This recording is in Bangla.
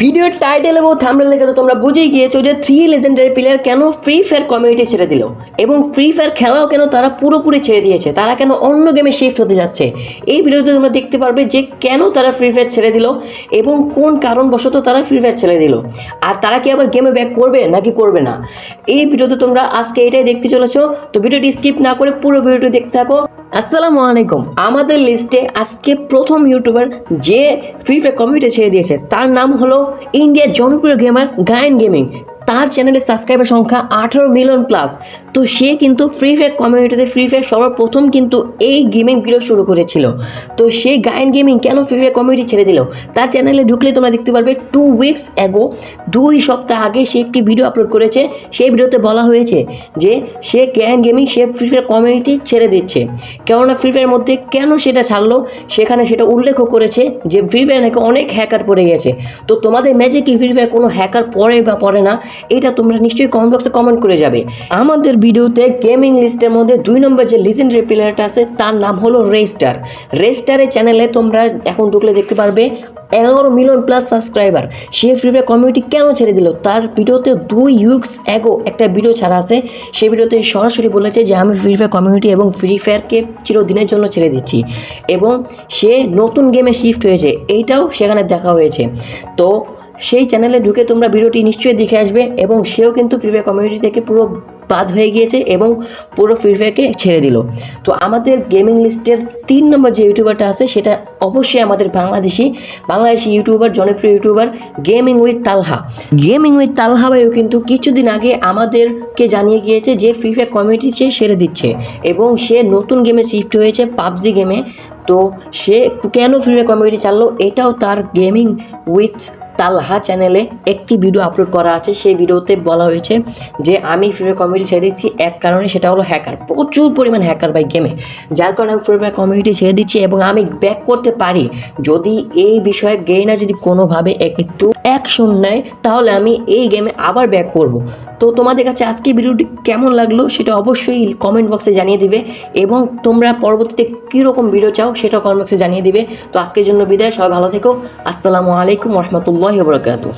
ভিডিওর টাইটেল এবং থাম্বনেল দেখে তো তোমরা বুঝেই গিয়েছো যে থ্রি লেজেন্ডারি প্লেয়ার কেন ফ্রি ফায়ার কমিউনিটি ছেড়ে দিল এবং ফ্রি ফায়ার খেলাও কেন তারা পুরোপুরি ছেড়ে দিয়েছে? তারা কেন অন্য গেমে শিফট হতে যাচ্ছে? এই ভিডিওতে তোমরা দেখতে পারবে যে কেন তারা ফ্রি ফায়ার ছেড়ে দিল এবং কোন কারণবশত তারা ফ্রি ফায়ার ছেড়ে দিল। আর তারা কি আবার গেমে ব্যাক করবে নাকি করবে না? এই ভিডিওতে তোমরা আজকে এটাই দেখতে চলেছো। তো ভিডিওটি স্কিপ না করে পুরো ভিডিওটি দেখতে থাকো। আসসালামু আলাইকুম। আমাদের লিস্টে আজকে প্রথম ইউটিউবার যে ফ্রি ফায়ার কমিউনিটি ছেড়ে দিয়েছে, তার নাম হলো ইন্ডিয়ার জনপ্রিয় গেমার গায়ন গেমিং তার চ্যানেলের সাবস্ক্রাইবার সংখ্যা আঠারো মিলিয়ন প্লাস তো সে কিন্তু ফ্রি ফায়ার কমিউনিটিতে ফ্রি ফায়ার সর্বপ্রথম কিন্তু এই গেমিং ভিডিও শুরু করেছিল। তো সে গায়ন গেমিং কেন ফ্রি ফায়ার কমিউনিটি ছেড়ে দিল? তার চ্যানেলে ঢুকলে তোমরা দেখতে পারবে টু উইকস অ্যাগো দুই সপ্তাহ আগে সে একটি ভিডিও আপলোড করেছে। সেই ভিডিওতে বলা হয়েছে যে সে গায়ন গেমিং সে ফ্রি ফায়ার কমিউনিটি ছেড়ে দিচ্ছে। কেননা ফ্রি ফায়ারের মধ্যে কেন সেটা ছাড়লো? সেখানে সেটা উল্লেখও করেছে যে ফ্রি ফায়ার নাকি অনেক হ্যাকার পড়ে গেছে। তো তোমাদের ম্যাচে কি ফ্রি ফায়ার কোনো হ্যাকার পড়ে বা পড়ে না? এটা তোমরা নিশ্চয়ই কমেন্ট বক্সে কমেন্ট করে যাবে। আমাদের ভিডিওতে গেমিং লিস্টের মধ্যে দুই নম্বর যে লিজেন্ডারি প্লেয়ারটা আছে, তার নাম হলো রেস্টার রেস্টারের চ্যানেলে তোমরা এখন ঢুকলে দেখতে পারবে, এগারো মিলিয়ন প্লাস সাবস্ক্রাইবার সে ফ্রি ফায়ার কমিউনিটি কেন ছেড়ে দিল? তার ভিডিওতে দুই ইউক্স এগো একটা ভিডিও ছাড়া আছে। সেই ভিডিওতে সরাসরি বলেছে যে, আমি ফ্রি ফায়ার কমিউনিটি এবং ফ্রি ফায়ারকে চিরদিনের জন্য ছেড়ে দিচ্ছি। এবং সে নতুন গেমে শিফট হয়েছে। এইটাও সেখানে দেখা হয়েছে। তো সেই চ্যানেলে ঢুকে তোমরা ভিডিওটি নিশ্চয়ই দেখে আসবে এবং সেও কিন্তু ফ্রিওয়ে কমিউনিটি থেকে পুরো বাদ হয়ে গিয়েছে এবং পুরো ফ্রি ফায়ারকে ছেড়ে দিল। তো আমাদের গেমিং লিস্টের তিন নম্বর যে ইউটিউবারটা আছে, সেটা অবশ্যই আমাদের বাংলাদেশি বাংলাদেশি ইউটিউবার জনপ্রিয় YouTuber gaming with Talha. Gaming with Talha ভাইও কিন্তু কিছুদিন আগে আমাদেরকে জানিয়ে গিয়েছে যে ফ্রি ফায়ার কমিউনিটি সে সেরে দিচ্ছে এবং সে নতুন গেমে শিফট হয়েছে, পাবজি গেমে তো সে কেন ফ্রি ফায়ার কমিউনিটি চাললো এটাও তার গেমিং উইথ তালহা চ্যানেলে একটি ভিডিও আপলোড করা আছে। সেই ভিডিওতে বলা হয়েছে যে, আমি ফ্রি ফায়ার কমিউনিটি ছেড়ে দিচ্ছি। এক কারণে সেটা হলো হ্যাকার প্রচুর পরিমাণ হ্যাকার বাই গেমে যার কারণে আমি ফ্রি কমিউনিটি ছেড়ে দিচ্ছি এবং আমি ব্যাক করতে পারি। যদি এই বিষয়ে গেইনা যদি কোনোভাবে একটু অ্যাকশন নেয়, তাহলে আমি এই গেমে আবার ব্যাক করব। তো তোমাদের কাছে আজকে ভিডিওটি কেমন লাগল সেটা অবশ্যই কমেন্ট বক্সে জানিয়ে দিবে এবং তোমরা পরবর্তীতে কীরকম ভিডিও চাও সেটা কমেন্ট বক্সে জানিয়ে দিবে। তো আজকের জন্য বিদায়, সবাই ভালো থেকো। আসসালামু আলাইকুম রহমতুল্লাহ বরকাতু